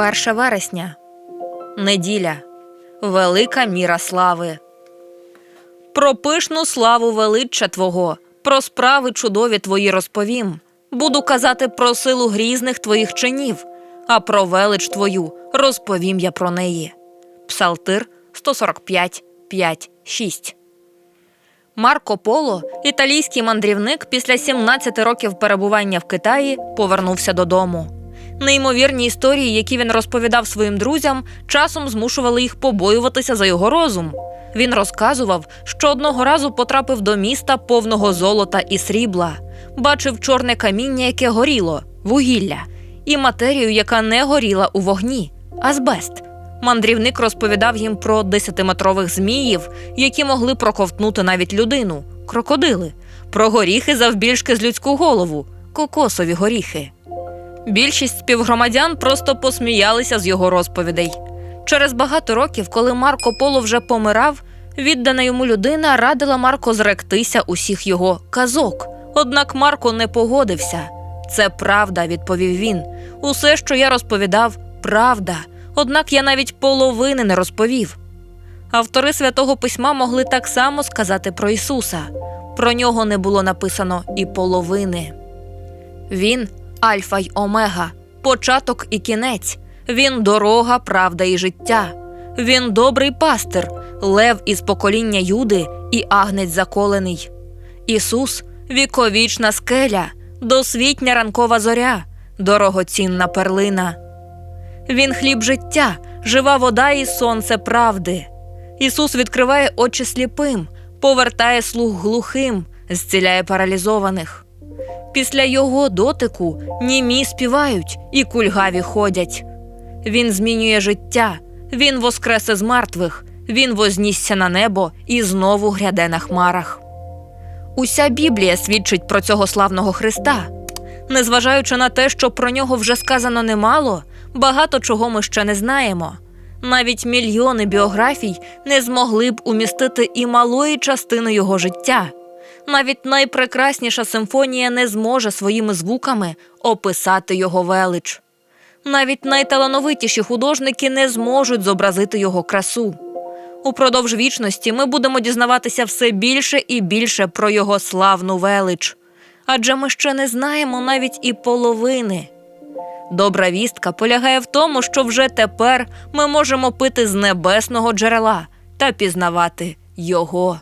1 вересня. Неділя. Велика міра слави. Про пишну славу величчя Твого, про справи чудові Твої розповім. Буду казати про силу грізних Твоїх чинів, а про велич Твою розповім я про неї. Псалтир 145, 5, 6. Марко Поло, італійський мандрівник, після 17 років перебування в Китаї повернувся додому. Неймовірні історії, які він розповідав своїм друзям, часом змушували їх побоюватися за його розум. Він розказував, що одного разу потрапив до міста повного золота і срібла, бачив чорне каміння, яке горіло, вугілля, і матерію, яка не горіла у вогні азбест. Мандрівник розповідав їм про десятиметрових зміїв, які могли проковтнути навіть людину, крокодили, про горіхи завбільшки з людську голову, кокосові горіхи. Більшість співгромадян просто посміялися з його розповідей. Через багато років, коли Марко Поло вже помирав, віддана йому людина радила Марко зректися усіх його казок. Однак Марко не погодився. Це правда, відповів він. Усе, що я розповідав, правда. Однак я навіть половини не розповів. Автори святого письма могли так само сказати про Ісуса. Про нього не було написано і половини. Він Альфа й Омега, початок і кінець. Він дорога, правда і життя. Він добрий пастир, лев із покоління Юди і агнець заколений. Ісус віковічна скеля, досвітня ранкова зоря, дорогоцінна перлина. Він хліб життя, жива вода і сонце правди. Ісус відкриває очі сліпим, повертає слух глухим, зціляє паралізованих. Після його дотику німі співають і кульгаві ходять. Він змінює життя, він воскресе з мертвих, він вознісся на небо і знову гряде на хмарах. Уся Біблія свідчить про цього славного Христа. Незважаючи на те, що про нього вже сказано немало, багато чого ми ще не знаємо. Навіть мільйони біографій не змогли б умістити і малої частини його життя. Навіть найпрекрасніша симфонія не зможе своїми звуками описати його велич. Навіть найталановитіші художники не зможуть зобразити його красу. Упродовж вічності ми будемо дізнаватися все більше і більше про його славну велич. Адже ми ще не знаємо навіть і половини. Добра вістка полягає в тому, що вже тепер ми можемо пити з небесного джерела та пізнавати його.